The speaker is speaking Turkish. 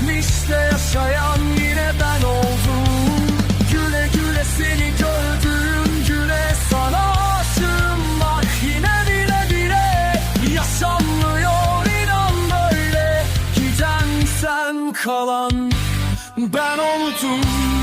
Geçmişte yaşayan yine ben oldum. Güle güle seni gördüğüm güne sana aşığım. Bak yine bile bile yaşanmıyor inan böyle. Giden sen kalan ben oldum.